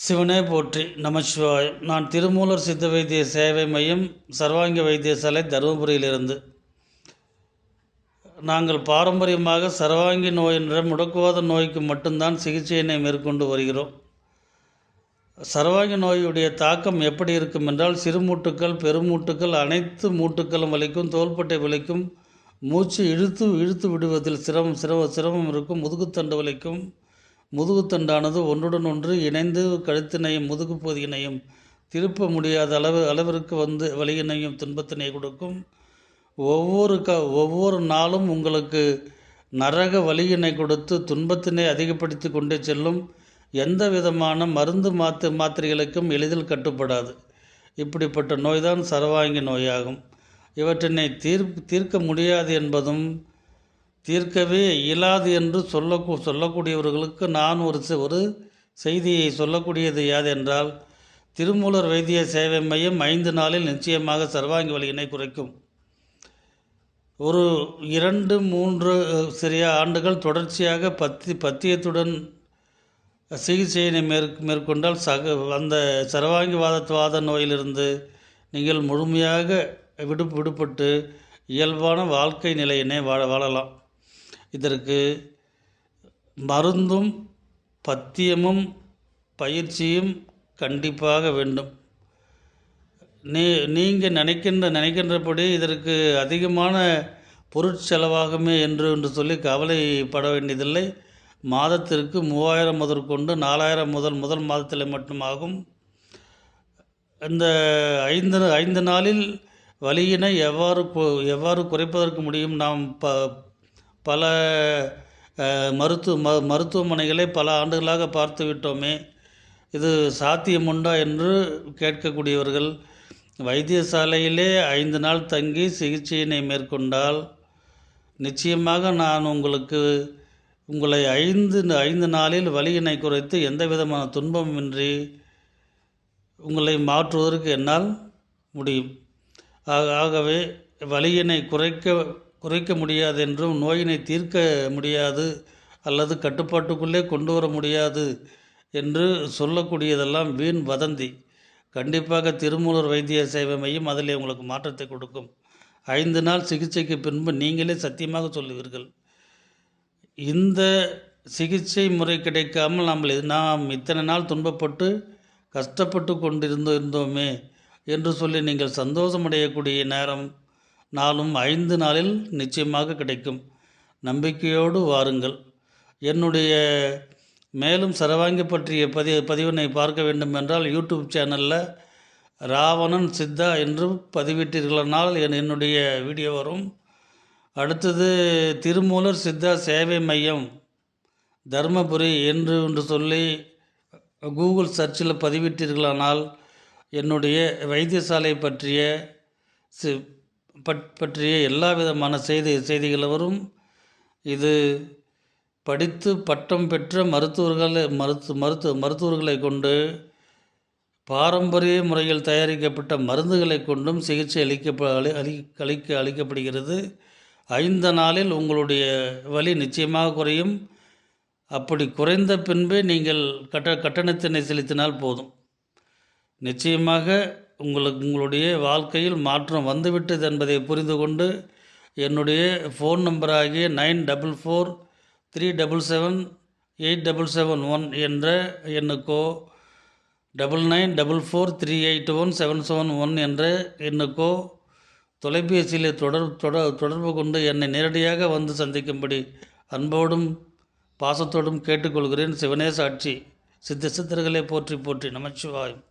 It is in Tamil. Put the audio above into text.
சிவனே போற்றி நமச்சிவாயம் நான் திருமூலர் சித்த வைத்திய சேவை மையம் சர்வாங்க வைத்தியசாலை தருமபுரியிலிருந்து. நாங்கள் பாரம்பரியமாக சர்வாங்கி நோய் என்ற முடக்குவாத நோய்க்கு மட்டும்தான் சிகிச்சையினை மேற்கொண்டு வருகிறோம். சர்வாங்கி நோயுடைய தாக்கம் எப்படி இருக்கும் என்றால் சிறுமூட்டுக்கள் பெருமூட்டுக்கள் அனைத்து மூட்டுக்களும் வலிக்கும் தோள்பட்டை வலிக்கும் மூச்சு இழுத்து இழுத்து விடுவதில் சிரமம் சிரம சிரமம் இருக்கும் முதுகுத்தண்டு வலிக்கும் முதுகுத்தண்டானது ஒன்றுடன் ஒன்று இணைந்து கழுத்தினையும் முதுகு பகுதியினையும் திருப்ப முடியாத அளவு அளவிற்கு வந்து வலியினையும் துன்பத்தினை கொடுக்கும். ஒவ்வொரு க ஒவ்வொரு நாளும் உங்களுக்கு நரக வலியினை கொடுத்து துன்பத்தினை அதிகப்படுத்தி கொண்டே செல்லும். எந்த விதமான மருந்து மாத்து மாத்திரைகளுக்கும் எளிதில் கட்டுப்படாது. இப்படிப்பட்ட நோய்தான் சர்வாங்கி நோயாகும். இவற்றினை தீர் தீர்க்க முடியாது என்பதும் தீர்க்கவே இயலாது என்று சொல்ல சொல்லக்கூடியவர்களுக்கு நான் ஒரு ஒரு செய்தியை சொல்லக்கூடியது யாதென்றால் திருமூலர் வைத்திய சேவை மையம் ஐந்து நாளில் நிச்சயமாக சர்வாங்கி வலியினை குறைக்கும். ஒரு இரண்டு மூன்று சிறிய ஆண்டுகள் தொடர்ச்சியாக பத்தி பத்தியத்துடன் சிகிச்சையினை மேற் மேற்கொண்டால் சக அந்த சர்வாங்கிவாதத்வாத நோயிலிருந்து நீங்கள் முழுமையாக விடு விடுபட்டு இயல்பான வாழ்க்கை நிலையினை வாழ வாழலாம். இதற்கு மருந்தும் பத்தியமும் பயிற்சியும் கண்டிப்பாக வேண்டும். நீ நீங்கள் நினைக்கின்ற நினைக்கின்றபடி இதற்கு அதிகமான பொருட்செலவாகுமே என்று என்று சொல்லி கவலைப்பட வேண்டியதில்லை. மாதத்திற்கு மூவாயிரம் முதற்கொண்டு நாலாயிரம் முதல் முதல் மாதத்தில் மட்டுமாகும். இந்த ஐந்து ஐந்து நாளில் வலியினை எவ்வாறு எவ்வாறு குறைப்பதற்கு முடியும்? நாம் ப பல மருத்துவ ம மருத்துவமனைகளை பல ஆண்டுகளாக பார்த்து விட்டோமே. இது சாத்தியமுண்டா என்று கேட்கக்கூடியவர்கள் வைத்தியசாலையிலே ஐந்து நாள் தங்கி சிகிச்சையினை மேற்கொண்டால் நிச்சயமாக நான் உங்களுக்கு உங்களை ஐந்து ஐந்து நாளில் வலியினை குறைத்து எந்த விதமான துன்பமின்றி உங்களை மாற்றுவதற்கு என்னால் முடியும். ஆக- ஆகவே வலியினை குறைக்க குறைக்க முடியாது என்றும் நோயினை தீர்க்க முடியாது அல்லது கட்டுப்பாட்டுக்குள்ளே கொண்டு வர முடியாது என்று சொல்லக்கூடியதெல்லாம் வீண் வதந்தி. கண்டிப்பாக திருமூலர் வைத்திய சேவை மையம் அதிலே உங்களுக்கு மாற்றத்தை கொடுக்கும். ஐந்து நாள் சிகிச்சைக்கு பின்பு நீங்களே சத்தியமாக சொல்லுவீர்கள். இந்த சிகிச்சை முறை கிடைக்காமல் நம்மளை நாம் இத்தனை நாள் துன்பப்பட்டு கஷ்டப்பட்டு கொண்டிருந்தோ இருந்தோமே என்று சொல்லி நீங்கள் சந்தோஷமடையக்கூடிய நேரம் நாளும் ஐந்து நாளில் நிச்சயமாக கிடைக்கும். நம்பிக்கையோடு வாருங்கள். என்னுடைய மேலும் சரவாங்கி பற்றிய பதி பதிவினை பார்க்க வேண்டும் என்றால் யூடியூப் சேனலில் ராவணன் சித்தா என்று பதிவிட்டீர்களானால் என் என்னுடைய வீடியோ வரும். அடுத்தது திருமூலர் சித்தா சேவை மையம் தர்மபுரி என்று என்று சொல்லி கூகுள் சர்ச்சில் பதிவிட்டீர்களானால் என்னுடைய வைத்தியசாலை பற்றிய சி பட் பற்றிய எல்லா விதமான செய்தி செய்திகள் வரும் இது படித்து பட்டம் பெற்ற மருத்துவர்களை மருத்து மருத்துவ மருத்துவர்களை கொண்டு பாரம்பரிய முறையில் தயாரிக்கப்பட்ட மருந்துகளை கொண்டும் சிகிச்சை அளிக்க அளி அளி அளிக்க அளிக்கப்படுகிறது. ஐந்து நாளில் உங்களுடைய வலி நிச்சயமாக குறையும். அப்படி குறைந்த பின்பே நீங்கள் கட்ட கட்டணத்தினை செலுத்தினால் போதும். நிச்சயமாக உங்களுக்கு உங்களுடைய வாழ்க்கையில் மாற்றம் வந்துவிட்டது என்பதை புரிந்து கொண்டு என்னுடைய phone நம்பராகிய nine double four three double seven eight double seven one என்ற எண்ணுக்கோ double nine double four three eight one seven seven one என்ற எண்ணுக்கோ தொலைபேசியில் தொடர் தொடர் தொடர்பு கொண்டு என்னை நேரடியாக வந்து சந்திக்கும்படி அன்போடும் பாசத்தோடும் கேட்டுக்கொள்கிறேன். சிவனே ஆட்சி சித்த சித்தர்களை போற்றி போற்றி நமச்சிவாயம்.